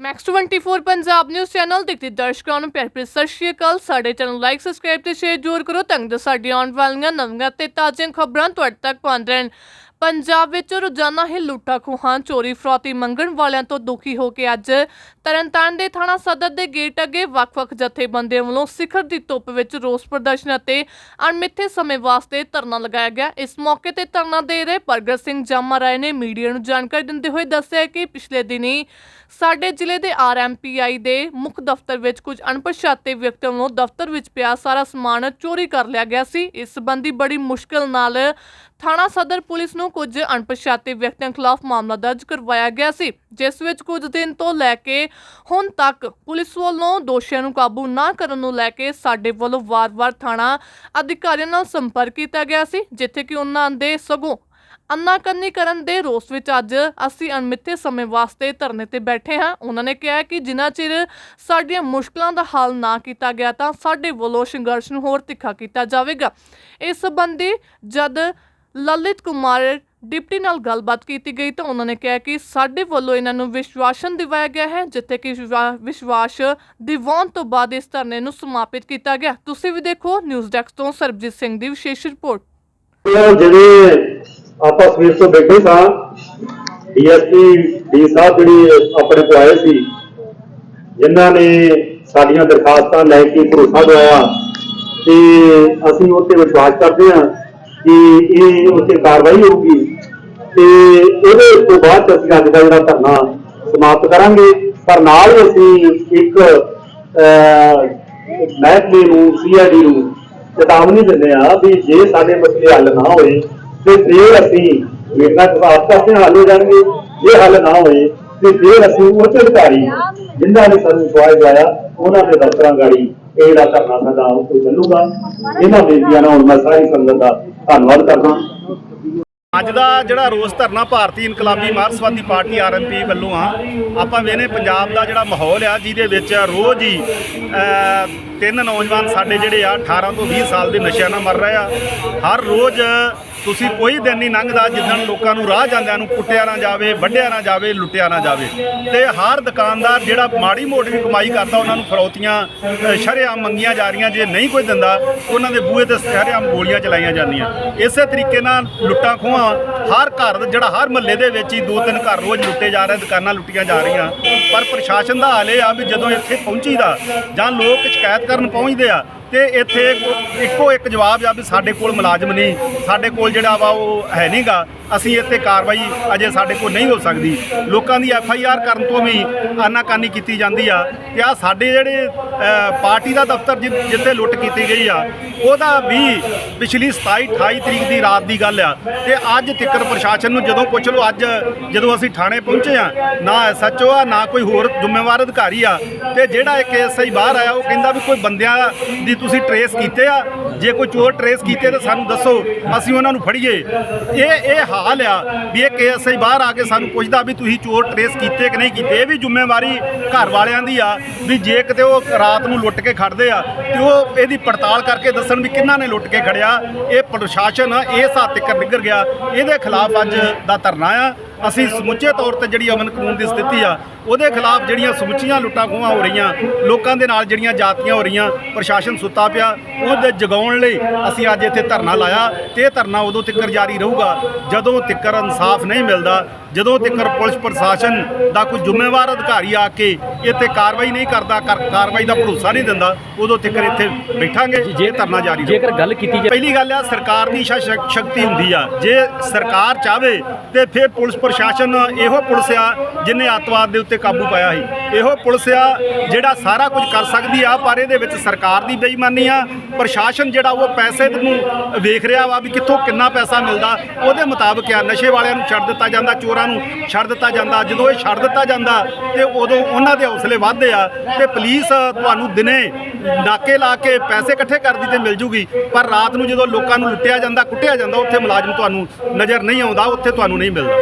Max 24 Punjab news channel ਦੇਖਦੇ ਦਰਸ਼ਕਾਂ ਨੂੰ ਪਿਆਰ ਭਰੀ ਸਤਿ ਸ਼੍ਰੀ ਅਕਾਲ। ਸਾਡੇ ਚੈਨਲ ਲਾਈਕ ਸਬਸਕ੍ਰਾਈਬ ਤੇ ਸ਼ੇਅਰ ਜ਼ਰੂਰ ਕਰੋ ਤਾਂ ਜੋ ਸਾਡੀਆਂ ਆਉਣ ਵਾਲੀਆਂ ਨਵੀਆਂ ਤੇ ਤਾਜ਼ੀਆਂ ਖਬਰਾਂ ਤੁਹਾਡੇ ਤੱਕ ਪਹੁੰਚ ਰਹਿਣ। ਪੰਜਾਬ ਵਿੱਚ ਰੋਜ਼ਾਨਾ ਹੀ ਲੁੱਟਾਂ ਖੋਹਾਂ ਚੋਰੀ ਫਰੋਤੀ ਮੰਗਣ ਵਾਲਿਆਂ ਤੋਂ ਦੁਖੀ ਹੋ ਕੇ ਅੱਜ ਤਰਨਤਾਰਨ ਦੇ ਥਾਣਾ ਸਦਰ ਦੇ ਗੇਟ ਅੱਗੇ ਵੱਖ-ਵੱਖ ਜਥੇਬੰਦੀਆਂ ਵੱਲੋਂ ਸਿਖਰ ਦੀ ਧੁੱਪ ਵਿੱਚ ਰੋਸ ਪ੍ਰਦਰਸ਼ਨ ਅਤੇ ਅਣਮਿੱਥੇ ਸਮੇਂ ਵਾਸਤੇ ਧਰਨਾ ਲਗਾਇਆ ਗਿਆ। ਇਸ ਮੌਕੇ ਤੇ ਧਰਨਾ ਦੇ ਰਹੇ ਪ੍ਰਗਟ ਸਿੰਘ ਜਾਮਾ ਰਾਏ ਨੇ ਮੀਡੀਆ ਨੂੰ ਜਾਣਕਾਰੀ ਦਿੰਦੇ ਹੋਏ ਦੱਸਿਆ ਕਿ ਪਿਛਲੇ ਦਿਨੀ ਸਾਡੇ ਜ਼ਿਲ੍ਹੇ ਦੇ ਆਰਐਮਪੀਆਈ ਦੇ ਮੁੱਖ ਦਫ਼ਤਰ ਵਿੱਚ ਕੁਝ ਅਣਪਛਾਤੇ ਵਿਅਕਤੀਆਂ ਵੱਲੋਂ ਦਫ਼ਤਰ ਵਿੱਚ ਪਿਆ ਸਾਰਾ ਸਮਾਨ ਚੋਰੀ ਕਰ ਲਿਆ ਗਿਆ ਸੀ। ਇਸ ਸੰਬੰਧੀ ਬੜੀ ਮੁਸ਼ਕਲ ਨਾਲ ਥਾਣਾ ਸਦਰ ਪੁਲਿਸ ਨੂੰ ਕੁਝ ਅਣਪਛਾਤੇ ਵਿਅਕਤੀਆਂ ਖਿਲਾਫ ਮਾਮਲਾ ਦਰਜ ਕਰਵਾਇਆ ਗਿਆ ਸੀ, ਜਿਸ ਵਿੱਚ ਕੁਝ ਦਿਨ ਤੋਂ ਲੈ ਕੇ ਹੁਣ ਤੱਕ ਪੁਲਿਸ ਵੱਲੋਂ ਦੋਸ਼ੀਆਂ ਨੂੰ ਕਾਬੂ ਨਾ ਕਰਨ ਨੂੰ ਲੈ ਕੇ ਸਾਡੇ ਵੱਲੋਂ ਵਾਰ-ਵਾਰ ਥਾਣਾ ਅਧਿਕਾਰੀਆਂ ਨਾਲ ਸੰਪਰਕ ਕੀਤਾ ਗਿਆ ਸੀ, ਜਿੱਥੇ ਕਿ ਉਹਨਾਂ ਦੇ ਸਗੋਂ ਅੰਨਾਕੰਨੀ ਕਰਨ ਦੇ ਰੋਸ ਵਿੱਚ ਅੱਜ ਅਸੀਂ ਅਣਮਿੱਥੇ ਸਮੇਂ ਵਾਸਤੇ ਧਰਨੇ ਤੇ ਬੈਠੇ ਹਾਂ। ਉਹਨਾਂ ਨੇ ਕਿਹਾ ਕਿ ਜਿੰਨਾ ਚਿਰ ਸਾਡੀਆਂ ਮੁਸ਼ਕਲਾਂ ਦਾ ਹੱਲ ਨਾ ਕੀਤਾ ਗਿਆ ਤਾਂ ਸਾਡੇ ਵੱਲੋਂ ਸੰਘਰਸ਼ ਨੂੰ ਹੋਰ ਤਿੱਖਾ ਕੀਤਾ ਜਾਵੇਗਾ। ਇਸ ਸੰਬੰਧੀ ਜਦ ਲਲਿਤ ਕੁਮਾਰ ਡਿਪਟੀ ਨਾਲ ਗੱਲਬਾਤ ਕੀਤੀ ਗਈ ਤਾਂ ਉਹਨਾਂ ਨੇ ਕਿਹਾ ਕਿ ਸਾਡੇ ਵੱਲੋਂ ਇਹਨਾਂ ਨੂੰ ਵਿਸ਼ਵਾਸਨ ਦਿਵਾਇਆ ਗਿਆ ਹੈ, ਜਿੱਥੇ ਕਿ ਵਿਸ਼ਵਾ- ਵਿਸ਼ਵਾਸ ਦਿਵਾਉਣ ਤੋਂ ਬਾਅਦ ਇਸ ਧਰਨੇ ਨੂੰ ਸਮਾਪਿਤ ਕੀਤਾ ਗਿਆ। ਤੁਸੀਂ ਵੀ ਦੇਖੋ, ਨਿਊਜ਼ ਡੈਸਕ ਤੋਂ ਸਰਬਜੀਤ ਸਿੰਘ ਦੀ ਵਿਸ਼ੇਸ਼ ਰਿਪੋਰਟ। ਉਹ ਜਿਹੜੇ ਆਪਾਂ ਸਵੇਰ ਤੋਂ ਬੈਠੇ ਸਾਂ, ਡੀਐਸਪੀ, ਡੀ ਸਾਹਿਬ ਜਿਹੜੀ ਆਪਣੇ ਕੋਲ ਆਏ ਸੀ, ਜਿਨ੍ਹਾਂ ਨੇ ਸਾਡੀਆਂ ਦਰਖਾਸਤਾਂ ਲੈ ਕੇ ਭਰੋਸਾ ਦਵਾਇਆ ਤੇ ਅਸੀਂ ਉਹ ਤੇ ਵਿਸ਼ਵਾਸ ਕਰਦੇ ਹਾਂ। ਕਿ ਇਹ ਉੱਤੇ ਕਾਰਵਾਈ ਹੋਊਗੀ ਤੇ ਇਹਦੇ ਤੋਂ ਬਾਅਦ ਅਸੀਂ ਅੱਜ ਦਾ ਜਿਹੜਾ ਧਰਨਾ ਸਮਾਪਤ ਕਰਾਂਗੇ। ਪਰ ਨਾਲ ਹੀ ਅਸੀਂ ਇੱਕ ਅਹ, ਮਹਿਕਮੇ ਨੂੰ ਸੀਆਈਡੀ ਨੂੰ ਚੇਤਾਵਨੀ ਦਿੰਦੇ ਆ ਵੀ ਜੇ ਸਾਡੇ ਮਸਲੇ ਹੱਲ ਨਾ ਹੋਏ ਤੇ ਫਿਰ ਅਸੀਂ ਮੇਰਾ ਜਵਾਬ ਕਰਦੇ ਹੱਲ ਹੋ ਜਾਣਗੇ। ਜੇ ਹੱਲ ਨਾ ਹੋਏ ਤੇ ਫਿਰ ਅਸੀਂ ਉੱਚ ਅਧਿਕਾਰੀ ਜਿਨ੍ਹਾਂ ਨੇ ਸਾਨੂੰ ਸਵਾਲ ਦਵਾਇਆ ਉਹਨਾਂ ਦੇ ਦਫ਼ਤਰਾਂ ਗਾੜੀ ਇਹ ਜਿਹੜਾ ਧਰਨਾ ਸਾਡਾ ਉਹ ਚੱਲੂਗਾ। ਇਹਨਾਂ ਬੇਨਤੀਆਂ ਨਾਲ ਹੁਣ ਮੈਂ ਸਾਰੀ ਸੰਗਤ ਦਾ ਧੰਨਵਾਦ ਕਰਦਾ। ਅੱਜ ਦਾ ਜਿਹੜਾ ਰੋਸ ਧਰਨਾ ਭਾਰਤੀ ਇਨਕਲਾਬੀ ਮਾਰਕਸਵਾਦੀ ਪਾਰਟੀ ਆਰਐਮਪੀ ਵੱਲੋਂ ਆ, ਆਪਾਂ ਵੇਨੇ ਪੰਜਾਬ ਦਾ ਜਿਹੜਾ ਮਾਹੌਲ ਆ, ਜਿਹਦੇ ਵਿੱਚ ਰੋਜ਼ ਹੀ ਤਿੰਨ ਨੌਜਵਾਨ ਸਾਡੇ ਜਿਹੜੇ ਆ 18 ਤੋਂ 20 ਸਾਲ ਦੇ ਨਸ਼ਿਆਂ ਨਾਲ ਮਰ ਰਹੇ ਆ। ਹਰ ਰੋਜ਼ ਤੁਸੀਂ ਕੋਈ ਦਿਨ ਨਹੀਂ ਲੰਘਦਾ ਜਿੱਦਣ ਲੋਕਾਂ ਨੂੰ ਰਾਹ ਜਾਂਦਿਆਂ ਨੂੰ ਕੁੱਟਿਆ ਨਾ ਜਾਵੇ, ਵੱਢਿਆ ਨਾ ਜਾਵੇ, ਲੁੱਟਿਆ ਨਾ ਜਾਵੇ। ਤੇ ਹਰ ਦੁਕਾਨਦਾਰ ਜਿਹੜਾ ਮਾੜੀ ਮੋਟੀ ਵੀ ਕਮਾਈ ਕਰਦਾ, ਉਹਨਾਂ ਨੂੰ ਫਰੌਤੀਆਂ ਸ਼ਰੇਆਮ ਮੰਗੀਆਂ ਜਾ ਰਹੀਆਂ, ਜੇ ਨਹੀਂ ਕੋਈ ਦਿੰਦਾ, ਉਹਨਾਂ ਦੇ ਬੂਹੇ ਤੇ ਸ਼ਰੇਆਮ ਗੋਲੀਆਂ ਚਲਾਈਆਂ ਜਾਂਦੀਆਂ। ਇਸੇ ਤਰੀਕੇ ਨਾਲ ਲੁੱਟਾਂ ਖੋਹਾਂ ਹਰ ਘਰ, ਜਿਹੜਾ ਹਰ ਮਹੱਲੇ ਦੇ ਵਿੱਚ ਹੀ ਦੋ ਤਿੰਨ ਘਰ ਰੋਜ਼ ਲੁੱਟੇ ਜਾ ਰਹੇ, ਦੁਕਾਨਾਂ ਲੁੱਟੀਆਂ ਜਾ ਰਹੀਆਂ। ਪਰ ਪ੍ਰਸ਼ਾਸਨ ਦਾ ਹਾਲ ਇਹ ਆ ਵੀ ਜਦੋਂ ਇੱਥੇ ਪਹੁੰਚੀਦਾ ਜਾਂ ਲੋਕ ਸ਼ਿਕਾਇਤ ਕਰਨ ਪਹੁੰਚਦੇ ਆ ਤੇ ਇੱਥੇ ਇੱਕੋ ਇੱਕ ਜਵਾਬ ਆ ਵੀ ਸਾਡੇ ਕੋਲ ਮੁਲਾਜ਼ਮ ਨਹੀਂ। ਸਾਡੇ ਕੋਲ ਜਿਹੜਾ ਵਾ ਉਹ ਹੈ ਨਹੀਂਗਾ। ਅਸੀਂ ਇੱਥੇ ਕਾਰਵਾਈ ਅਜੇ ਸਾਡੇ ਕੋਲ ਨਹੀਂ ਹੋ ਸਕਦੀ। ਲੋਕਾਂ ਦੀ ਐਫ ਆਈ ਆਰ ਕਰਨ ਤੋਂ ਵੀ ਆਨਾਕਾਨੀ ਕੀਤੀ ਜਾਂਦੀ ਆ ਤੇ ਆ ਸਾਡੇ ਜਿਹੜੇ ਪਾਰਟੀ ਦਾ ਦਫ਼ਤਰ ਜਿ- ਜਿੱਥੇ ਲੁੱਟ ਕੀਤੀ ਗਈ ਆ, ਉਹਦਾ ਵੀ ਪਿਛਲੀ 27 28 ਤਰੀਕ ਦੀ ਰਾਤ ਦੀ ਗੱਲ ਆ। ਤੇ ਅੱਜ ਤਿੱਕਰ ਪ੍ਰਸ਼ਾਸਨ ਨੂੰ ਜਦੋਂ ਪੁੱਛ ਲਓ, ਅੱਜ ਜਦੋਂ ਅਸੀਂ ਥਾਣੇ ਪਹੁੰਚੇ ਆ, ਨਾ ਐਸਐਚਓ ਆ, ਨਾ ਕੋਈ ਹੋਰ ਜ਼ਿੰਮੇਵਾਰ ਅਧਿਕਾਰੀ ਆ, ਤੇ ਜਿਹੜਾ ਇੱਕ ਐਸਆਈ ਬਾਹਰ ਆਇਆ, ਉਹ ਕਹਿੰਦਾ ਵੀ ਕੋਈ ਬੰਦਿਆਂ ਦੀ ਤੁਸੀਂ ਟਰੇਸ ਕੀਤੇ ਆ, ਜੇ ਕੋਈ ਚੋਰ ਟਰੇਸ ਕੀਤੇ ਤਾਂ ਸਾਨੂੰ ਦੱਸੋ, ਅਸੀਂ ਉਹਨਾਂ ਨੂੰ ਫੜੀਏ। ਇਹ ਇਹ ਹਾਲ ਆ ਵੀ ਇਹ ਕੇਐਸਆਈ ਬਾਹਰ ਆ ਕੇ ਸਾਨੂੰ ਪੁੱਛਦਾ ਵੀ ਤੁਸੀਂ ਚੋਰ ਟਰੇਸ ਕੀਤੇ ਕਿ ਨਹੀਂ ਕੀਤੇ। ਇਹ ਵੀ ਜ਼ਿੰਮੇਵਾਰੀ ਘਰ ਵਾਲਿਆਂ ਦੀ ਆ ਵੀ ਜੇ ਕਿਤੇ ਉਹ ਰਾਤ ਨੂੰ ਲੁੱਟ ਕੇ ਖੜਦੇ ਆ, ਤੇ ਉਹ ਇਹਦੀ ਪੜਤਾਲ ਕਰਕੇ ਦੱਸਣ ਵੀ ਕਿਹਨਾਂ ਨੇ ਲੁੱਟ ਕੇ ਖੜਿਆ। ਇਹ ਪ੍ਰਸ਼ਾਸਨ ਇਸ ਹੱਦ ਤੱਕ ਨਿੱਗਰ ਗਿਆ। ਇਹਦੇ ਖਿਲਾਫ ਅੱਜ ਦਾ ਧਰਨਾ ਆ। ਅਸੀਂ ਸਮੁੱਚੇ ਤੌਰ ਤੇ ਜਿਹੜੀ ਅਮਨ ਕਾਨੂੰਨ ਦੀ ਸਥਿਤੀ ਆ ਉਹਦੇ ਖਿਲਾਫ ਜਿਹੜੀਆਂ ਸਮੁੱਚੀਆਂ ਲੁੱਟਾਂ ਖੋਹਾਂ ਹੋ ਰਹੀਆਂ ਲੋਕਾਂ ਦੇ ਨਾਲ ਜਿਹੜੀਆਂ ਜਾਤੀਆਂ ਹੋ ਰਹੀਆਂ ਪ੍ਰਸ਼ਾਸਨ ਸੁੱਤਾ ਪਿਆ ਉਹਦੇ ਜਗਾਉਣ ਲਈ ਅਸੀਂ ਅੱਜ ਇੱਥੇ ਧਰਨਾ ਲਾਇਆ ਤੇ ਇਹ ਧਰਨਾ ਉਦੋਂ ਤੱਕ ਜਾਰੀ ਰਹੂਗਾ ਜਦੋਂ ਤੱਕ ਇਨਸਾਫ ਨਹੀਂ ਮਿਲਦਾ ਜਦੋਂ ਤੱਕ ਪੁਲਿਸ ਪ੍ਰਸ਼ਾਸਨ ਦਾ ਕੋਈ ਜ਼ਿੰਮੇਵਾਰ ਅਧਿਕਾਰੀ ਆ ਕੇ ਇੱਥੇ ਕਾਰਵਾਈ ਨਹੀਂ ਕਰਦਾ ਕਰ- ਕਾਰਵਾਈ ਦਾ ਭਰੋਸਾ ਨਹੀਂ ਦਿੰਦਾ ਉਦੋਂ ਤੱਕ ਇੱਥੇ ਬੈਠਾਂਗੇ ਜੇ ਧਰਨਾ ਜਾਰੀ ਜੇਕਰ ਗੱਲ ਕੀਤੀ ਜਾਵੇ ਪਹਿਲੀ ਗੱਲ ਆ ਸਰਕਾਰ ਦੀ ਸ਼ਕਤੀ ਹੁੰਦੀ ਆ। ਜੇ ਸਰਕਾਰ ਚਾਵੇ ਤੇ ਫਿਰ ਪੁਲਿਸ ਪ੍ਰਸ਼ਾਸਨ ਇਹੋ ਪੁਲਿਸ ਆ ਜਿਹਨੇ ਅੱਤਵਾਦ ਦੇ ਉੱਤੇ ਕਾਬੂ ਪਾਇਆ ਸੀ। ਇਹੋ ਪੁਲਿਸ ਆ, ਜਿਹੜਾ ਸਾਰਾ ਕੁਝ ਕਰ ਸਕਦੀ ਆ, ਪਰ ਇਹਦੇ ਵਿੱਚ ਸਰਕਾਰ ਦੀ ਬੇਈਮਾਨੀ ਆ, ਪ੍ਰਸ਼ਾਸਨ ਜਿਹੜਾ ਉਹ ਪੈਸੇ ਨੂੰ ਵੇਖ ਰਿਹਾ ਵਾ ਵੀ ਕਿੱਥੋਂ ਕਿੰਨਾ ਪੈਸਾ ਮਿਲਦਾ। ਉਹਦੇ ਮੁਤਾਬਕ ਆ, ਨਸ਼ੇ ਵਾਲਿਆਂ ਨੂੰ ਛੱਡ ਦਿੱਤਾ ਜਾਂਦਾ, ਚੋਰਾਂ ਨੂੰ ਛੱਡ ਦਿੱਤਾ ਜਾਂਦਾ। ਜਦੋਂ ਇਹ ਛੱਡ ਦਿੱਤਾ ਜਾਂਦਾ, ਤੇ ਉਦੋਂ ਉਹਨਾਂ ਦੇ ਹੌਸਲੇ ਵੱਧਦੇ ਆ, ਤੇ ਪੁਲਿਸ ਤੁਹਾਨੂੰ ਦਿਨੇ ਨਾਕੇ ਲਾ ਕੇ ਪੈਸੇ ਇਕੱਠੇ ਕਰਦੀ ਤੇ ਮਿਲ ਜੂਗੀ। ਪਰ ਰਾਤ ਨੂੰ ਜਦੋਂ ਲੋਕਾਂ ਨੂੰ ਲੁੱਟਿਆ ਜਾਂਦਾ, ਕੁੱਟਿਆ ਜਾਂਦਾ, ਉੱਥੇ ਮੁਲਾਜ਼ਮ ਤੁਹਾਨੂੰ ਨਜ਼ਰ ਨਹੀਂ ਆਉਂਦਾ, ਉੱਥੇ ਤੁਹਾਨੂੰ ਨਹੀਂ ਮਿਲਦਾ।